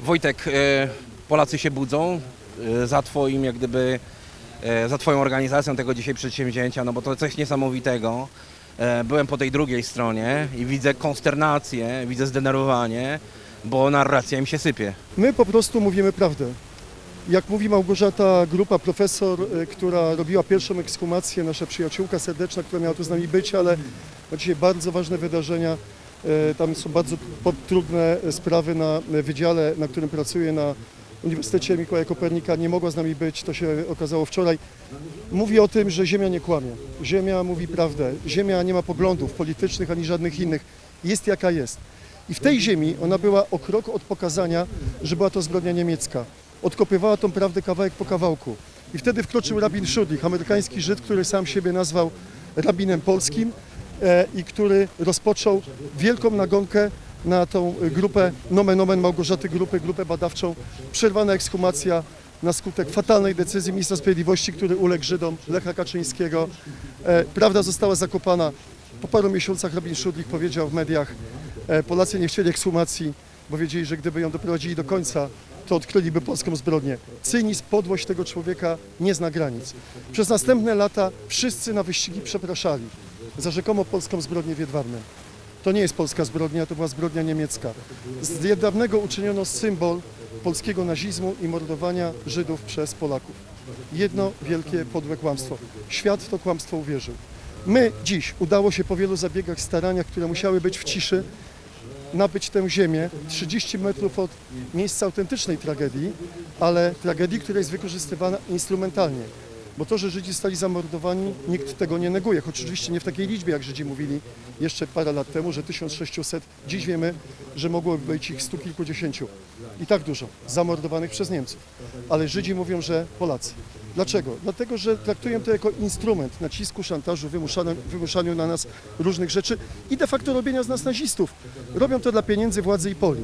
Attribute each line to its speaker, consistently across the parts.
Speaker 1: Wojtek, e, Polacy się budzą e, za twoim, jak gdyby, e, za twoją organizacją tego dzisiaj przedsięwzięcia, no bo to coś niesamowitego. Byłem po tej drugiej stronie i widzę konsternację, widzę zdenerwowanie, bo narracja im się sypie.
Speaker 2: My po prostu mówimy prawdę. Jak mówi Małgorzata Grupa, profesor, która robiła pierwszą ekshumację, nasza przyjaciółka serdeczna, która miała tu z nami być, ale ma dzisiaj bardzo ważne wydarzenia. Y, Tam są bardzo trudne sprawy na wydziale, na którym pracuje na Uniwersytecie Mikołaja Kopernika. Nie mogła z nami być, to się okazało wczoraj. Mówi o tym, że Ziemia nie kłamie. Ziemia mówi prawdę. Ziemia nie ma poglądów politycznych ani żadnych innych. Jest jaka jest. I w tej ziemi ona była o krok od pokazania, że była to zbrodnia niemiecka. Odkopywała tą prawdę kawałek po kawałku. I wtedy wkroczył rabin Szudlich, amerykański Żyd, który sam siebie nazwał rabinem polskim e, i który rozpoczął wielką nagonkę na tą grupę Nomen Omen Małgorzaty Grupy, grupę badawczą. Przerwana ekshumacja na skutek fatalnej decyzji ministra sprawiedliwości, który uległ Żydom, Lecha Kaczyńskiego. E, prawda została zakopana. Po paru miesiącach rabin Szudlik powiedział w mediach, e, Polacy nie chcieli ekshumacji, bo wiedzieli, że gdyby ją doprowadzili do końca, to odkryliby polską zbrodnię. Cynizm, podłość tego człowieka nie zna granic. Przez następne lata wszyscy na wyścigi przepraszali za rzekomo polską zbrodnię w Jedwabnem. To nie jest polska zbrodnia, to była zbrodnia niemiecka. Z Jedwabnego uczyniono symbol polskiego nazizmu i mordowania Żydów przez Polaków. Jedno wielkie podłe kłamstwo. Świat w to kłamstwo uwierzył. My dziś udało się po wielu zabiegach, staraniach, które musiały być w ciszy, nabyć tę ziemię 30 metrów od miejsca autentycznej tragedii, ale tragedii, która jest wykorzystywana instrumentalnie. Bo to, że Żydzi zostali zamordowani, nikt tego nie neguje, choć oczywiście nie w takiej liczbie, jak Żydzi mówili jeszcze parę lat temu, że 1600, dziś wiemy, że mogłoby być ich stu kilkudziesięciu. I tak dużo, zamordowanych przez Niemców. Ale Żydzi mówią, że Polacy. Dlaczego? Dlatego, że traktują to jako instrument nacisku, szantażu, wymuszania, wymuszaniu na nas różnych rzeczy i de facto robienia z nas nazistów. Robią to dla pieniędzy, władzy i poli.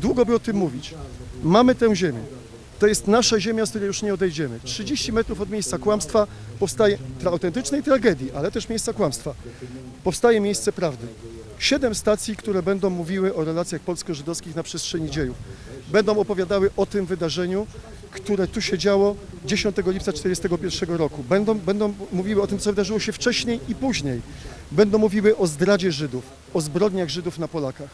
Speaker 2: Długo by o tym mówić. Mamy tę ziemię. To jest nasza ziemia, z której już nie odejdziemy. 30 metrów od miejsca kłamstwa powstaje dla autentycznej tragedii, ale też miejsca kłamstwa. Powstaje miejsce prawdy. Siedem stacji, które będą mówiły o relacjach polsko-żydowskich na przestrzeni dziejów. Będą opowiadały o tym wydarzeniu, które tu się działo 10 lipca 1941 roku. Będą, będą mówiły o tym, co wydarzyło się wcześniej i później. Będą mówiły o zdradzie Żydów, o zbrodniach Żydów na Polakach.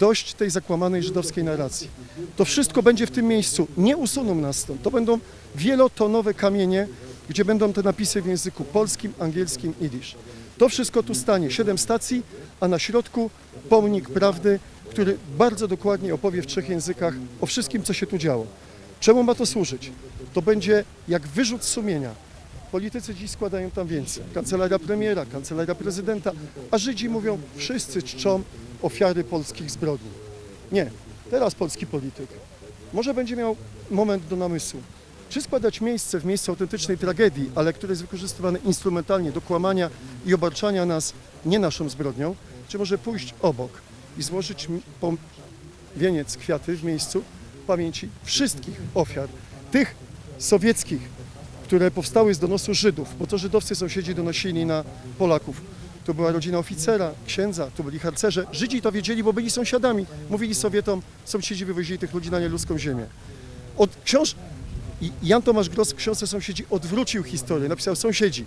Speaker 2: Dość tej zakłamanej żydowskiej narracji. To wszystko będzie w tym miejscu. Nie usuną nas stąd. To będą wielotonowe kamienie, gdzie będą te napisy w języku polskim, angielskim, jidysz. To wszystko tu stanie. Siedem stacji, a na środku pomnik prawdy, który bardzo dokładnie opowie w trzech językach o wszystkim, co się tu działo. Czemu ma to służyć? To będzie jak wyrzut sumienia. Politycy dziś składają tam więcej. Kancelaria premiera, kancelaria prezydenta, a Żydzi mówią, wszyscy czczą ofiary polskich zbrodni. Nie, teraz polski polityk może będzie miał moment do namysłu. Czy składać miejsce w miejsce autentycznej tragedii, ale które jest wykorzystywane instrumentalnie do kłamania i obarczania nas nie naszą zbrodnią, czy może pójść obok i złożyć wieniec, kwiaty w miejscu pamięci wszystkich ofiar, tych sowieckich, które powstały z donosu Żydów, bo to żydowscy sąsiedzi donosili na Polaków. To była rodzina oficera, księdza, to byli harcerze. Żydzi to wiedzieli, bo byli sąsiadami. Mówili Sowietom, sąsiedzi wywozili tych ludzi na nieludzką ziemię. Od książ... Jan Tomasz Gross w książce Sąsiedzi odwrócił historię, napisał Sąsiedzi.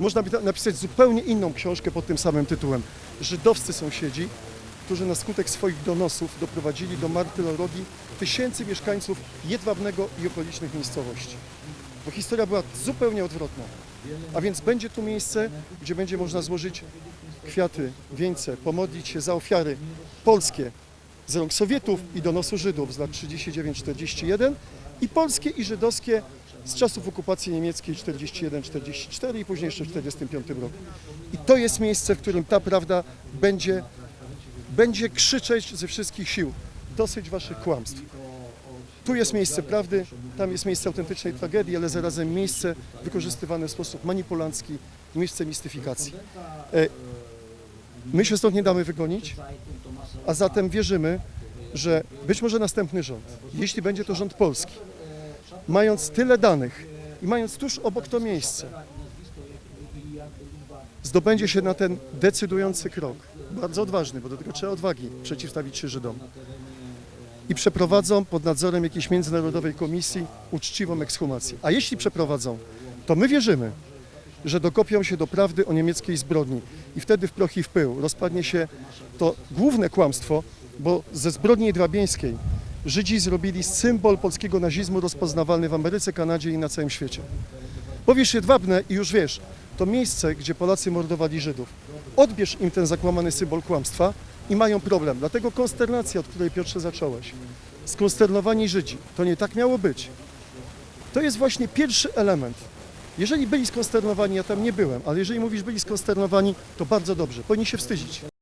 Speaker 2: Można by napisać zupełnie inną książkę pod tym samym tytułem. Żydowscy sąsiedzi, którzy na skutek swoich donosów doprowadzili do martyrologii tysięcy mieszkańców Jedwabnego i okolicznych miejscowości. Bo historia była zupełnie odwrotna. A więc będzie tu miejsce, gdzie będzie można złożyć kwiaty, wieńce, pomodlić się za ofiary polskie z rąk Sowietów i donosu Żydów z lat 39-41 i polskie i żydowskie z czasów okupacji niemieckiej 41-44 i później jeszcze w 45 roku. I to jest miejsce, w którym ta prawda będzie, będzie krzyczeć ze wszystkich sił. Dosyć waszych kłamstw. Tu jest miejsce prawdy, tam jest miejsce autentycznej tragedii, ale zarazem miejsce wykorzystywane w sposób manipulancki, miejsce mistyfikacji. E, My się stąd nie damy wygonić, a zatem wierzymy, że być może następny rząd, jeśli będzie to rząd polski, mając tyle danych i mając tuż obok to miejsce, zdobędzie się na ten decydujący krok, bardzo odważny, bo do tego trzeba odwagi, przeciwstawić się Żydom. I przeprowadzą pod nadzorem jakiejś międzynarodowej komisji uczciwą ekshumację. A jeśli przeprowadzą, to my wierzymy, że dokopią się do prawdy o niemieckiej zbrodni i wtedy w proch i w pył rozpadnie się to główne kłamstwo, bo ze zbrodni drabieńskiej Żydzi zrobili symbol polskiego nazizmu rozpoznawalny w Ameryce, Kanadzie i na całym świecie. Powiesz Jedwabne i już wiesz, to miejsce, gdzie Polacy mordowali Żydów. Odbierz im ten zakłamany symbol kłamstwa i mają problem. Dlatego konsternacja, od której Piotrze zacząłeś. Skonsternowani Żydzi. To nie tak miało być. To jest właśnie pierwszy element. Jeżeli byli skonsternowani, ja tam nie byłem, ale jeżeli mówisz byli skonsternowani, to bardzo dobrze. Powinni się wstydzić.